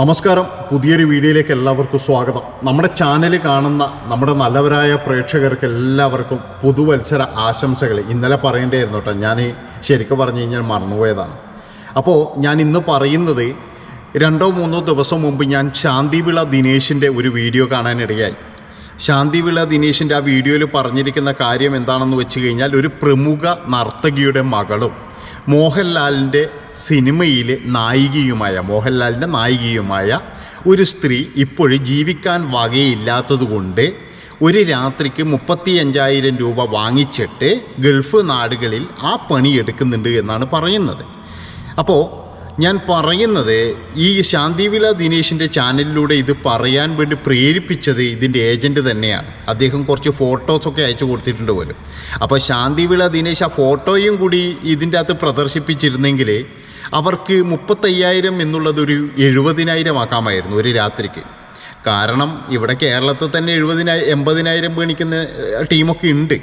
നമസ്കാരം. പുതിയൊരു വീഡിയോയിലേക്ക് എല്ലാവർക്കും സ്വാഗതം. നമ്മുടെ ചാനൽ കാണുന്ന നമ്മുടെ നല്ലവരായ പ്രേക്ഷകർക്ക് എല്ലാവർക്കും പുതുവത്സര ആശംസകൾ ഇന്നലെ പറയേണ്ടായിരുന്നു കേട്ടോ. ഞാൻ ശരിക്കും പറഞ്ഞു കഴിഞ്ഞാൽ മറന്നുപോയതാണ്. അപ്പോൾ ഞാൻ ഇന്ന് പറയുന്നത് രണ്ടോ മൂന്നോ ദിവസം മുമ്പ് ഞാൻ ശാന്തിവിള ദിനേശിന്റെ ഒരു വീഡിയോ കാണാനിടയായി. ശാന്തിവിള ദിനേശിന്റെ ആ വീഡിയോയിൽ പറഞ്ഞിരിക്കുന്ന കാര്യം എന്താണെന്ന് വെച്ച് കഴിഞ്ഞാൽ ഒരു പ്രമുഖ നർത്തകിയുടെ മകളും മോഹൻലാലിന്റെ സിനിമയിലെ നായികയുമായ മോഹൻലാലിന്റെ നായികയുമായ ഒരു സ്ത്രീ ഇപ്പോഴും ജീവിക്കാൻ വകയില്ലാത്തതുകൊണ്ട് ഒരു രാത്രിക്ക് മുപ്പത്തി അഞ്ചായിരം രൂപ വാങ്ങിച്ചിട്ട് ഗൾഫ് നാടുകളിൽ ആ പണി എടുക്കുന്നുണ്ട് എന്നാണ് പറയുന്നത്. അപ്പോൾ ഞാൻ പറയുന്നത് ഈ ശാന്തിവില ദിനേശിന്റെ ചാനലിലൂടെ ഇത് പറയാൻ വേണ്ടി പ്രേരിപ്പിച്ചത് ഇതിന്റെ ഏജന്റ് തന്നെയാണ്. അദ്ദേഹം കുറച്ച് ഫോട്ടോസൊക്കെ അയച്ചു കൊടുത്തിട്ടുണ്ട് പോലും. അപ്പോൾ ശാന്തിവിള ദിനേശ് ആ ഫോട്ടോയും കൂടി ഇതിന്റെ അകത്ത് പ്രദർശിപ്പിച്ചിരുന്നെങ്കിൽ അവർക്ക് മുപ്പത്തയ്യായിരം എന്നുള്ളതൊരു എഴുപതിനായിരം ആക്കാമായിരുന്നു ഒരു രാത്രിക്ക്. കാരണം ഇവിടെ കേരളത്തിൽ തന്നെ എഴുപതിനായിരം എൺപതിനായിരം മേണിക്കുന്ന ടീമൊക്കെ ഉണ്ട്.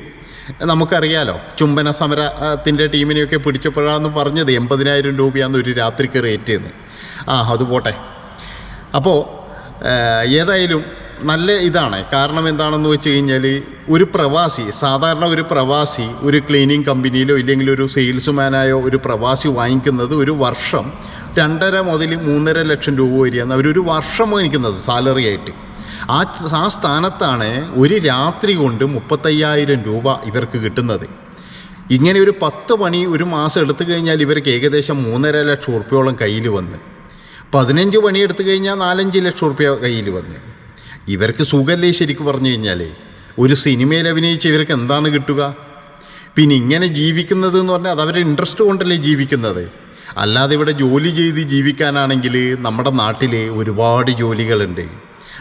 നമുക്കറിയാലോ ചുംബന സമരത്തിന്റെ ടീമിനെയൊക്കെ പിടിച്ചപ്പോഴാന്ന് പറഞ്ഞത് എൺപതിനായിരം രൂപയാണ് ഒരു രാത്രിക്ക് റേറ്റ് എന്ന്. ആ അത് പോട്ടെ. അപ്പോൾ ഏതായാലും നല്ല ഇതാണ്. കാരണം എന്താണെന്ന് വെച്ച് കഴിഞ്ഞാൽ ഒരു പ്രവാസി സാധാരണ ഒരു പ്രവാസി ഒരു ക്ലീനിങ് കമ്പനിയിലോ ഇല്ലെങ്കിൽ ഒരു സെയിൽസ്മാനായോ ഒരു പ്രവാസി വാങ്ങിക്കുന്നത് ഒരു വർഷം രണ്ടര മുതൽ മൂന്നര ലക്ഷം രൂപ വരെയാണ് അവരൊരു വർഷം വാങ്ങിക്കുന്നത് സാലറി ആയിട്ട്. ആ ആ സ്ഥാനത്താണ് ഒരു രാത്രി കൊണ്ട് മുപ്പത്തയ്യായിരം രൂപ ഇവർക്ക് കിട്ടുന്നത്. ഇങ്ങനെ ഒരു പത്ത് പണി ഒരു മാസം എടുത്തു കഴിഞ്ഞാൽ ഇവർക്ക് ഏകദേശം മൂന്നര ലക്ഷം ഉറുപ്പ്യോളം കയ്യിൽ വന്ന്. പതിനഞ്ച് പണി എടുത്തു കഴിഞ്ഞാൽ നാലഞ്ച് ലക്ഷം ഉറുപ്പ്യ കയ്യിൽ വന്ന്. ഇവർക്ക് സുഖല്ലേ ശരിക്കും പറഞ്ഞു കഴിഞ്ഞാൽ ഒരു സിനിമയിൽ അഭിനയിച്ച് ഇവർക്ക് എന്താണ് കിട്ടുക? പിന്നെ ഇങ്ങനെ ജീവിക്കുന്നത് എന്ന് പറഞ്ഞാൽ അത് അവരുടെ ഇൻട്രസ്റ്റ് കൊണ്ടല്ലേ ജീവിക്കുന്നത്. അല്ലാതെ ഇവിടെ ജോലി ചെയ്ത് ജീവിക്കാനാണെങ്കിൽ നമ്മുടെ നാട്ടിൽ ഒരുപാട് ജോലികളുണ്ട്.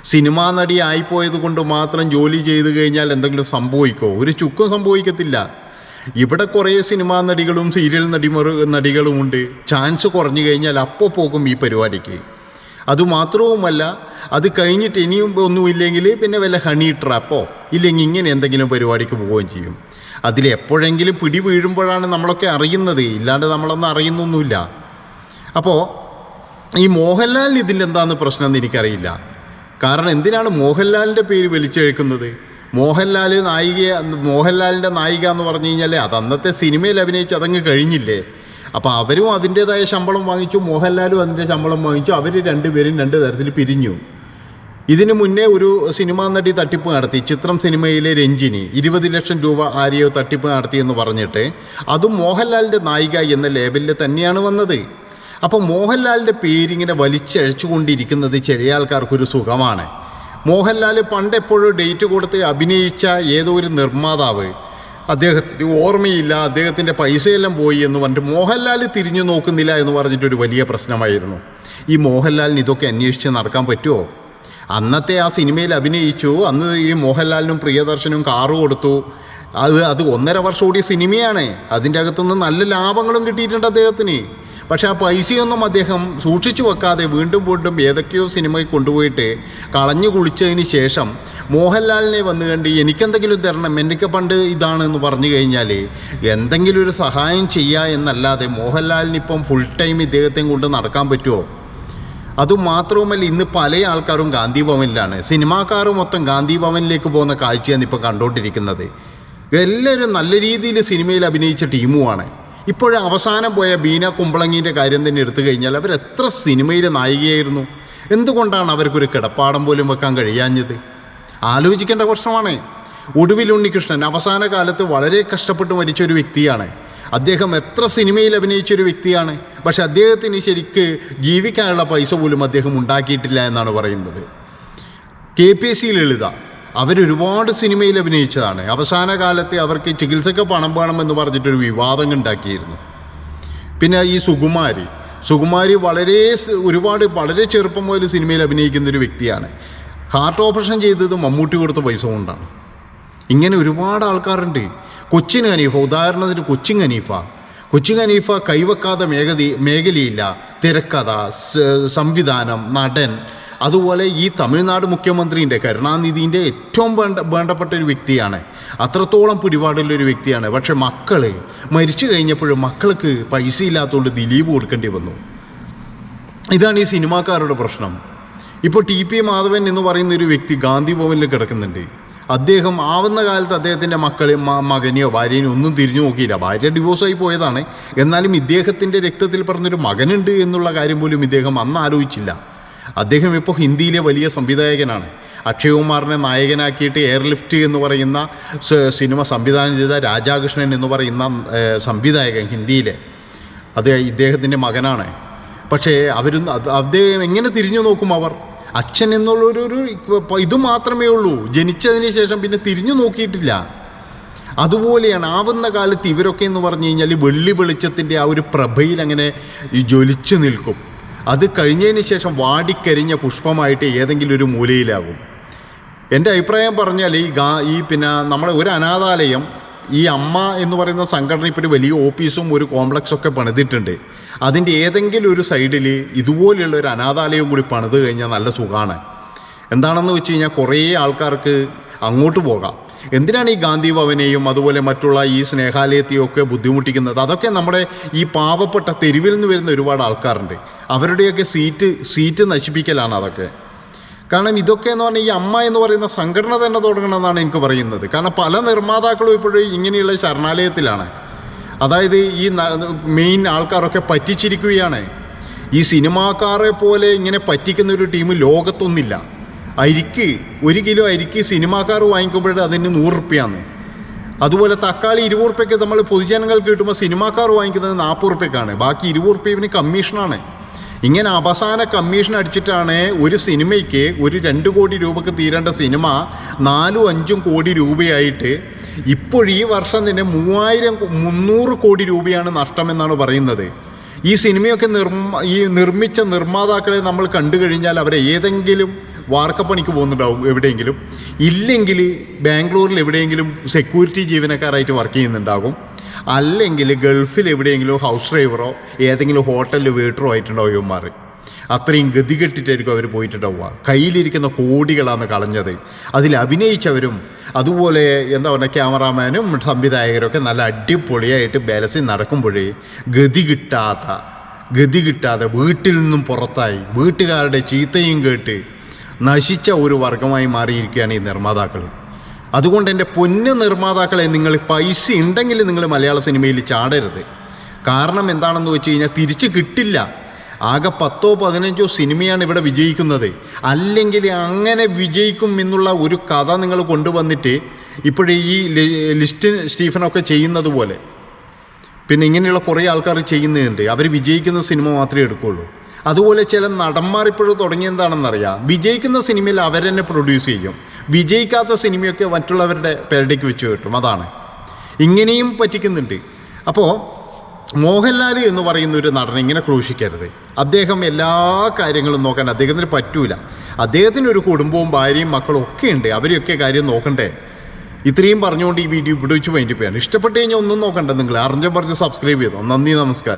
സിനിമാ നടി ആയിപ്പോയത് കൊണ്ട് മാത്രം ജോലി ചെയ്ത് കഴിഞ്ഞാൽ എന്തെങ്കിലും സംഭവിക്കോ? ഒരു ചുക്കും സംഭവിക്കത്തില്ല. ഇവിടെ കുറേ സിനിമാ നടികളും സീരിയൽ നടിമറ നടികളുമുണ്ട്. ചാൻസ് കുറഞ്ഞു കഴിഞ്ഞാൽ അപ്പോൾ പോകും ഈ പരിപാടിക്ക്. അതുമാത്രവുമല്ല അത് കഴിഞ്ഞിട്ട് ഇനിയും ഒന്നുമില്ലെങ്കിൽ പിന്നെ വല്ല ഹണി ട്രാപ്പോ ഇല്ലെങ്കിൽ ഇങ്ങനെ എന്തെങ്കിലും പരിപാടിക്ക് പോവുകയും ചെയ്യും. അതിൽ എപ്പോഴെങ്കിലും പിടി വീഴുമ്പോഴാണ് നമ്മളൊക്കെ അറിയുന്നത്. ഇല്ലാണ്ട് നമ്മളൊന്നും അറിയുന്നൊന്നുമില്ല. അപ്പോൾ ഈ മോഹൻലാലിന് ഇതിന്റെ എന്താന്ന് പ്രശ്നം എന്ന് എനിക്കറിയില്ല. കാരണം എന്തിനാണ് മോഹൻലാലിന്റെ പേര് വലിച്ചെഴുക്കുന്നത്? മോഹൻലാൽ നായിക മോഹൻലാലിന്റെ നായിക എന്ന് പറഞ്ഞു കഴിഞ്ഞാൽ അത് അന്നത്തെ സിനിമയിൽ അഭിനയിച്ച് അതങ്ങ് കഴിഞ്ഞില്ലേ? അപ്പോൾ അവരും അതിന്റേതായ ശമ്പളം വാങ്ങിച്ചു മോഹൻലാലും അതിന്റെ ശമ്പളം വാങ്ങിച്ചു അവർ രണ്ടുപേരും രണ്ട് തരത്തിൽ പിരിഞ്ഞു. ഇതിനു മുന്നേ ഒരു സിനിമാ നടി തട്ടിപ്പ് നടത്തി ചിത്രം സിനിമയിലെ രഞ്ജിനി ഇരുപത് ലക്ഷം രൂപ ആരെയോ തട്ടിപ്പ് നടത്തി എന്ന് പറഞ്ഞിട്ട് അതും മോഹൻലാലിന്റെ നായിക എന്ന ലേബലിൽ തന്നെയാണ് വന്നത്. അപ്പോൾ മോഹൻലാലിന്റെ പേരിങ്ങനെ വലിച്ചഴച്ചുകൊണ്ടിരിക്കുന്നത് ചില ആൾക്കാർക്കൊരു സുഖമാണ്. മോഹൻലാൽ പണ്ട് എപ്പോഴും ഡേറ്റ് കൊടുത്ത് അഭിനയിച്ച ഏതോ ഒരു നിർമ്മാതാവ് അദ്ദേഹത്തിന് ഓർമ്മയില്ല അദ്ദേഹത്തിന്റെ പൈസയെല്ലാം പോയി എന്ന് പറഞ്ഞിട്ട് മോഹൻലാൽ തിരിഞ്ഞു നോക്കുന്നില്ല എന്ന് പറഞ്ഞിട്ടൊരു വലിയ പ്രശ്നമായിരുന്നു. ഈ മോഹൻലാലിന് ഇതൊക്കെ അന്വേഷിച്ച് നടക്കാൻ പറ്റുമോ അന്നത്തെ ആ സിനിമയിൽ അഭിനയിച്ചു അന്ന് ഈ മോഹൻലാലിനും പ്രിയദർശനും കാറ് കൊടുത്തു. അത് അത് ഒന്നര വർഷം കൂടിയ സിനിമയാണ്. അതിന്റെ അകത്തുനിന്ന് നല്ല ലാഭങ്ങളും കിട്ടിയിട്ടുണ്ട് അദ്ദേഹത്തിന്. പക്ഷേ ആ പൈസയൊന്നും അദ്ദേഹം സൂക്ഷിച്ചു വെക്കാതെ വീണ്ടും വീണ്ടും ഏതൊക്കെയോ സിനിമയിൽ കൊണ്ടുപോയിട്ട് കളഞ്ഞു കുളിച്ചതിന് ശേഷം മോഹൻലാലിനെ വന്നു കണ്ട് എനിക്കെന്തെങ്കിലും തരണം എനിക്ക് പണ്ട് ഇതാണെന്ന് പറഞ്ഞു കഴിഞ്ഞാൽ എന്തെങ്കിലും ഒരു സഹായം ചെയ്യുക എന്നല്ലാതെ മോഹൻലാലിനിപ്പം ഫുൾ ടൈം ഇദ്ദേഹത്തെയും കൊണ്ട് നടക്കാൻ പറ്റുമോ അതുമാത്രവുമല്ല ഇന്ന് പല ആൾക്കാരും ഗാന്ധി ഭവനിലാണ്. സിനിമാക്കാർ മൊത്തം ഗാന്ധി ഭവനിലേക്ക് പോകുന്ന കാഴ്ചയാണ് ഇപ്പോൾ കണ്ടുകൊണ്ടിരിക്കുന്നത്. എല്ലാവരും നല്ല രീതിയിൽ സിനിമയിൽ അഭിനയിച്ച ടീമുമാണ്. ഇപ്പോഴും അവസാനം പോയ ബീന കുമ്പളങ്ങീന്റെ കാര്യം തന്നെ എടുത്തു കഴിഞ്ഞാൽ അവർ എത്ര സിനിമയിലെ നായികയായിരുന്നു. എന്തുകൊണ്ടാണ് അവർക്കൊരു കിടപ്പാടം പോലും വെക്കാൻ കഴിയാഞ്ഞത്? ആലോചിക്കേണ്ട പ്രശ്നമാണ്. ഒടുവിൽ ഉണ്ണികൃഷ്ണൻ അവസാന കാലത്ത് വളരെ കഷ്ടപ്പെട്ട് മരിച്ച ഒരു വ്യക്തിയാണ്. അദ്ദേഹം എത്ര സിനിമയിൽ അഭിനയിച്ച ഒരു വ്യക്തിയാണ്. പക്ഷെ അദ്ദേഹത്തിന് ശരിക്ക് ജീവിക്കാനുള്ള പൈസ പോലും അദ്ദേഹം ഉണ്ടാക്കിയിട്ടില്ല എന്നാണ് പറയുന്നത്. K P S C Lalitha അവരൊരുപാട് സിനിമയിൽ അഭിനയിച്ചതാണ്. അവസാന കാലത്തെ അവർക്ക് ചികിത്സയ്ക്ക് പണം വേണമെന്ന് പറഞ്ഞിട്ടൊരു വിവാദം ഉണ്ടാക്കിയിരുന്നു. പിന്നെ ഈ സുകുമാരി. സുകുമാരി വളരെ ഒരുപാട് വളരെ ചെറുപ്പം മുതൽ സിനിമയിൽ അഭിനയിക്കുന്ന ഒരു വ്യക്തിയാണ്. ഹാർട്ട് ഓപ്പറേഷൻ ചെയ്തത് മമ്മൂട്ടി കൊടുത്ത പൈസ കൊണ്ടാണ്. ഇങ്ങനെ ഒരുപാട് ആൾക്കാരുണ്ട്. കൊച്ചിൻ ഹനീഫ ഉദാഹരണത്തിന് കൊച്ചിൻ ഹനീഫ. കൊച്ചിൻ ഹനീഫ കൈവെക്കാതെ മേഖല മേഖലയില്ല. തിരക്കഥ സംവിധാനം നടൻ അതുപോലെ ഈ തമിഴ്നാട് മുഖ്യമന്ത്രിന്റെ കരുണാനിധിന്റെ ഏറ്റവും വേണ്ട വേണ്ടപ്പെട്ട ഒരു വ്യക്തിയാണ്. അത്രത്തോളം പിടിപാടുള്ളൊരു വ്യക്തിയാണ്. പക്ഷെ മക്കൾ മരിച്ചു കഴിഞ്ഞപ്പോഴും മക്കൾക്ക് പൈസ ഇല്ലാത്തതുകൊണ്ട് ദിലീപ് കൊടുക്കേണ്ടി വന്നു. ഇതാണ് ഈ സിനിമാക്കാരുടെ പ്രശ്നം. ഇപ്പോൾ ടി പി മാധവൻ എന്ന് പറയുന്ന ഒരു വ്യക്തി ഗാന്ധി ഭവനിൽ കിടക്കുന്നുണ്ട്. അദ്ദേഹം ആവുന്ന കാലത്ത് അദ്ദേഹത്തിന്റെ മക്കളെ മകനെയോ ഭാര്യനെയോ ഒന്നും തിരിഞ്ഞു നോക്കിയില്ല. ഭാര്യ ഡിവോഴ്സായി പോയതാണ്. എന്നാലും ഇദ്ദേഹത്തിന്റെ രക്തത്തിൽ പറഞ്ഞൊരു മകനുണ്ട് എന്നുള്ള കാര്യം പോലും ഇദ്ദേഹം അന്ന് ആലോചിച്ചില്ല. അദ്ദേഹം ഇപ്പോൾ ഹിന്ദിയിലെ വലിയ സംവിധായകനാണ്. അക്ഷയ് കുമാറിനെ നായകനാക്കിയിട്ട് എയർലിഫ്റ്റ് എന്ന് പറയുന്ന സിനിമ സംവിധാനം ചെയ്ത രാജാകൃഷ്ണൻ എന്ന് പറയുന്ന സംവിധായകൻ ഹിന്ദിയിലെ. അത് ഇദ്ദേഹത്തിന്റെ മകനാണ്. പക്ഷേ അത് അദ്ദേഹം എങ്ങനെ തിരിഞ്ഞു നോക്കും അവർ? അച്ഛൻ എന്നുള്ളൊരു ഒരു ഇത് മാത്രമേ ഉള്ളൂ. ജനിച്ചതിന് ശേഷം പിന്നെ തിരിഞ്ഞു നോക്കിയിട്ടില്ല. അതുപോലെയാണ് ആവുന്ന കാലത്ത് ഇവരൊക്കെ എന്ന് പറഞ്ഞു കഴിഞ്ഞാൽ വെള്ളി വെളിച്ചത്തിന്റെ ആ ഒരു പ്രഭയിൽ അങ്ങനെ ജ്വലിച്ചു നിൽക്കും. അത് കഴിഞ്ഞതിന് ശേഷം വാടിക്കരിഞ്ഞ പുഷ്പമായിട്ട് ഏതെങ്കിലും ഒരു മൂലയിലാകും. എന്റെ അഭിപ്രായം പറഞ്ഞാൽ ഈ ഗാ ഈ പിന്നെ നമ്മുടെ ഒരു അനാഥാലയം ഈ അമ്മ എന്ന് പറയുന്ന സംഘടന ഇപ്പോൾ വലിയ ഓഫീസും ഒരു കോംപ്ലക്സൊക്കെ പണിതിട്ടുണ്ട്. അതിന്റെ ഏതെങ്കിലും ഒരു സൈഡിൽ ഇതുപോലെയുള്ള ഒരു അനാഥാലയം കൂടി പണിത് കഴിഞ്ഞാൽ നല്ല സുഖമാണ്. എന്താണെന്ന് വെച്ച് കഴിഞ്ഞാൽ കുറേ ആൾക്കാർക്ക് അങ്ങോട്ട് പോകാം. എന്തിനാണ് ഈ ഗാന്ധി ഭവനെയും അതുപോലെ മറ്റുള്ള ഈ സ്നേഹാലയത്തെയും ഒക്കെ ബുദ്ധിമുട്ടിക്കുന്നത്? അതൊക്കെ നമ്മുടെ ഈ പാവപ്പെട്ട തെരുവിൽ നിന്ന് വരുന്ന ഒരുപാട് ആൾക്കാരുണ്ട്. അവരുടെയൊക്കെ സീറ്റ് സീറ്റ് നശിപ്പിക്കലാണ് അതൊക്കെ. കാരണം ഇതൊക്കെ എന്ന് പറഞ്ഞാൽ ഈ അമ്മ എന്ന് പറയുന്ന സംഘടന തന്നെ തുടങ്ങണമെന്നാണ് എനിക്ക് പറയുന്നത്. കാരണം പല നിർമ്മാതാക്കളും ഇപ്പോഴും ഇങ്ങനെയുള്ള ശരണാലയത്തിലാണ്. അതായത് ഈ മെയിൻ ആൾക്കാരൊക്കെ പറ്റിച്ചിരിക്കുകയാണ്. ഈ സിനിമാക്കാരെ പോലെ ഇങ്ങനെ പറ്റിക്കുന്ന ഒരു ടീം ലോകത്തൊന്നില്ല അരിക്ക് ഒരു കിലോ അരിക്ക് സിനിമാക്കാർ വാങ്ങിക്കുമ്പോഴേ അതിന് നൂറ് റുപ്യാണ് അതുപോലെ തക്കാളി ഇരുപത് റുപ്യക്ക് നമ്മൾ പൊതുജനങ്ങൾക്ക് കിട്ടുമ്പോൾ സിനിമാക്കാർ വാങ്ങിക്കുന്നത് നാൽപ്പത് റുപ്യക്കാണ് ബാക്കി ഇരുപത് റുപ്യ ഇവന് കമ്മീഷനാണ്. ഇങ്ങനെ അവസാന കമ്മീഷൻ അടിച്ചിട്ടാണ് ഒരു സിനിമയ്ക്ക് ഒരു രണ്ട് കോടി രൂപക്ക് തീരേണ്ട സിനിമ നാലും അഞ്ചും കോടി രൂപയായിട്ട് ഇപ്പോൾ ഈ വർഷം തന്നെ മൂവായിരം മുന്നൂറ് കോടി രൂപയാണ് നഷ്ടമെന്നാണ് പറയുന്നത്. ഈ സിനിമയൊക്കെ നിർമ്മ ഈ നിർമ്മിച്ച നിർമ്മാതാക്കളെ നമ്മൾ കണ്ടു കഴിഞ്ഞാൽ അവരെ ഏതെങ്കിലും വാർക്കപ്പണിക്ക് പോകുന്നുണ്ടാവും എവിടെയെങ്കിലും. ഇല്ലെങ്കിൽ ബാംഗ്ലൂരിൽ എവിടെയെങ്കിലും സെക്യൂരിറ്റി ജീവനക്കാരായിട്ട് വർക്ക് ചെയ്യുന്നുണ്ടാകും. അല്ലെങ്കിൽ ഗൾഫിൽ എവിടെയെങ്കിലും ഹൗസ് ഡ്രൈവറോ ഏതെങ്കിലും ഹോട്ടലിൽ വെയിറ്ററോ ആയിട്ടുണ്ടാവും ഇവന്മാർ. അത്രയും ഗതികെട്ടിട്ടായിരിക്കും അവർ പോയിട്ടുണ്ടാവുക. കയ്യിലിരിക്കുന്ന കോടികളാണ് കളഞ്ഞത്. അതിൽ അഭിനയിച്ചവരും അതുപോലെ എന്താ പറയുക ക്യാമറാമാനും സംവിധായകരൊക്കെ നല്ല അടിപൊളിയായിട്ട് ബാലൻസിൽ നടക്കുമ്പോഴേ ഗതി കിട്ടാത്ത ഗതി കിട്ടാതെ വീട്ടിൽ നിന്നും പുറത്തായി. വീട്ടുകാരുടെ ചീത്തയും കേട്ട് നശിച്ച ഒരു വർഗമായി മാറിയിരിക്കുകയാണ് ഈ നിർമ്മാതാക്കൾ. അതുകൊണ്ട് എന്റെ പൊന്ന് നിർമ്മാതാക്കളെ നിങ്ങൾ പൈസ ഉണ്ടെങ്കിൽ നിങ്ങൾ മലയാള സിനിമയിൽ ചാടരുത്. കാരണം എന്താണെന്ന് വെച്ച് കഴിഞ്ഞാൽ തിരിച്ച് കിട്ടില്ല. ആകെ പത്തോ പതിനഞ്ചോ സിനിമയാണ് ഇവിടെ വിജയിക്കുന്നത്. അല്ലെങ്കിൽ അങ്ങനെ വിജയിക്കും എന്നുള്ള ഒരു കഥ നിങ്ങൾ കൊണ്ടുവന്നിട്ട് ഇപ്പോഴേ ഈ ലിസ്റ്റിൻ ലിസ്റ്റ് സ്റ്റീഫനൊക്കെ ചെയ്യുന്നത് പോലെ. പിന്നെ ഇങ്ങനെയുള്ള കുറേ ആൾക്കാർ ചെയ്യുന്നുണ്ട്. അവർ വിജയിക്കുന്ന സിനിമ മാത്രമേ എടുക്കുള്ളൂ. അതുപോലെ ചില നടന്മാർ ഇപ്പോഴും തുടങ്ങിയെന്താണെന്നറിയാം. വിജയിക്കുന്ന സിനിമയിൽ അവരെന്നെ പ്രൊഡ്യൂസ് ചെയ്യും. വിജയിക്കാത്ത സിനിമയൊക്കെ മറ്റുള്ളവരുടെ പേരുടേക്ക് വെച്ച് കിട്ടും. അതാണ്. ഇങ്ങനെയും പറ്റിക്കുന്നുണ്ട്. അപ്പോൾ മോഹൻലാൽ എന്ന് പറയുന്ന ഒരു നടൻ ഇങ്ങനെ ക്രൂശിക്കരുത്. അദ്ദേഹം എല്ലാ കാര്യങ്ങളും നോക്കാൻ അദ്ദേഹത്തിന് പറ്റൂല. അദ്ദേഹത്തിന് ഒരു കുടുംബവും ഭാര്യയും മക്കളും ഒക്കെ ഉണ്ട്. അവരെയൊക്കെ കാര്യം നോക്കണ്ടേ? ഇത്രയും പറഞ്ഞുകൊണ്ട് ഈ വീഡിയോ ഇവിടെ വെച്ച് വേണ്ടി ചെയ്യാണ്. ഇഷ്ടപ്പെട്ട് കഴിഞ്ഞാൽ ഒന്നും നോക്കണ്ട നിങ്ങൾ. അറിഞ്ഞ പറഞ്ഞ് സബ്സ്ക്രൈബ് ചെയ്തോ. നന്ദി നമസ്കാരം.